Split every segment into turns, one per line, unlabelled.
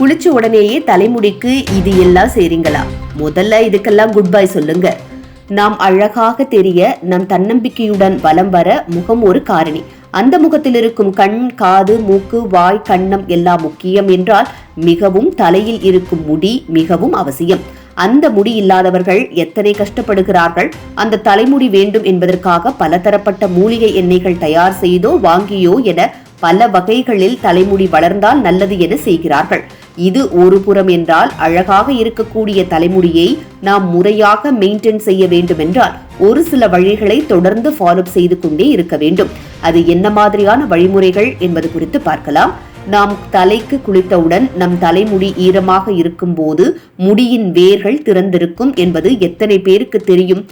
குளிச்ச உடனேயே தலைமுடிக்கு இது எல்லாம் செய்றீங்களா முதல்ல இதுக்கெல்லாம் குட் பை சொல்லுங்க. நாம் அழகாக தெரிய நம் தன்னம்பிக்கையுடன் வலம் வர முகம் ஒரு காரணி. அந்த முகத்தில் இருக்கும் கண் காது மூக்கு வாய் கண்ணம் எல்லாம் முக்கியம் என்றால் மிகவும் தலையில் இருக்கும் முடி மிகவும் அவசியம். அந்த முடி இல்லாதவர்கள் எத்தனை கஷ்டப்படுகிறார்கள்? அந்த தலைமுடி வேண்டும் என்பதற்காக பலதரப்பட்ட மூலிகை எண்ணெய்கள் தயார் செய்தோ வாங்கியோ என பல வகைகளில் தலைமுடி வளர்ந்தால் நல்லது என செய்கிறார்கள். இது ஒரு புறம் என்றால் அழகாக இருக்கக்கூடிய தலைமுடியை நாம் முறையாக மெயின்டைன் செய்ய வேண்டுமென்றால் ஒரு சில வழிகளை தொடர்ந்து ஃபாலோ செய்து கொண்டே இருக்க வேண்டும். அது என்ன மாதிரியான வழிமுறைகள் என்பது குறித்து பார்க்கலாம். நாம் தலைக்கு குளித்தவுடன் நம் தலைமுடி ஈரமாக இருக்கும்போது முடியின் வேர்கள் திறந்திருக்கும் என்பது எத்தனை பேருக்கு தெரியும்?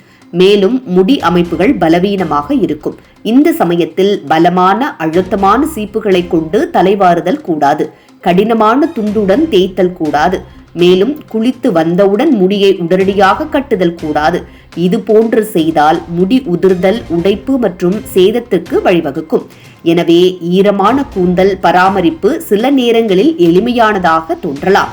மேலும் முடி அமைப்புகள் பலவீனமாக இருக்கும். இந்த சமயத்தில் பலமான அழுத்தமான சீப்புகளை கொண்டு தலைவாறுதல் கூடாது. கடினமான துண்டுடன் தேய்த்தல் கூடாது. மேலும் குளித்து வந்தவுடன் முடியை உடனடியாக கட்டுதல் கூடாது. இது போன்று செய்தால் முடி உதிர்தல் உடைப்பு மற்றும் சேதத்திற்கு வழிவகுக்கும். எனவே ஈரமான கூந்தல் பராமரிப்பு சில நேரங்களில் எளிமையானதாக தோன்றலாம்.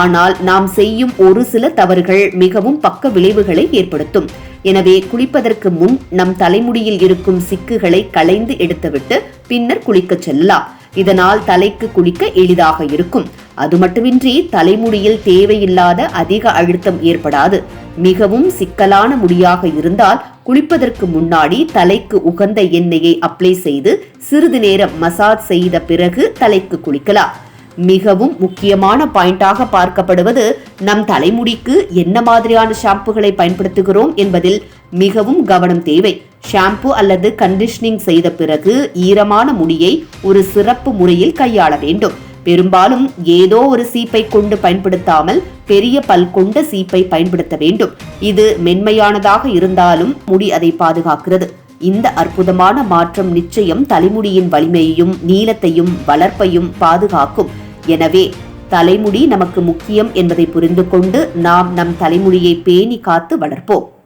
ஆனால் நாம் செய்யும் ஒரு சில தவறுகள் மிகவும் பக்க விளைவுகளை ஏற்படுத்தும். எனவே குளிப்பதற்கு முன் நம் தலைமுடியில் இருக்கும் சிக்குகளை களைந்து எடுத்துவிட்டு பின்னர் குளிக்கச் செல்லலாம். இதனால் தலைக்கு குளிக்க எளிதாக இருக்கும். அது மட்டுமின்றி தலைமுடியில் தேவையில்லாத அதிக அழுத்தம் ஏற்படாது. மிகவும் சிக்கலான முடியாக இருந்தால் குளிப்பதற்கு முன்னாடி தலைக்கு உகந்த எண்ணெயை அப்ளை செய்து சிறிது நேரம் மசாஜ் செய்த பிறகு தலைக்கு குளிக்கலாம். மிகவும் முக்கியமான பாயிண்டாக பார்க்கப்படுவது நம் தலைமுடிக்கு என்ன மாதிரியான ஷாம்புகளை பயன்படுத்துகிறோம் என்பதில் மிகவும் கவனம் தேவை. ஷாம்பு அல்லது கண்டிஷனிங் செய்த பிறகு ஈரமான முடியை ஒரு சிறப்பு முறையில் கையாள வேண்டும். பெரும்பாலும் ஏதோ ஒரு சீப்பை கொண்டு பயன்படுத்தாமல் பெரிய பல் கொண்ட சீப்பை பயன்படுத்த வேண்டும். இது மென்மையானதாக இருந்தாலும் முடி அதை பாதுகாக்கிறது. இந்த அற்புதமான மாற்றம் நிச்சயம் தலைமுடியின் வலிமையையும் நீளத்தையும் வளர்ப்பையும் பாதுகாக்கும். எனவே தலைமுடி நமக்கு முக்கியம் என்பதை புரிந்து கொண்டு நாம் நம் தலைமுடியை பேணி காத்து வளர்ப்போம்.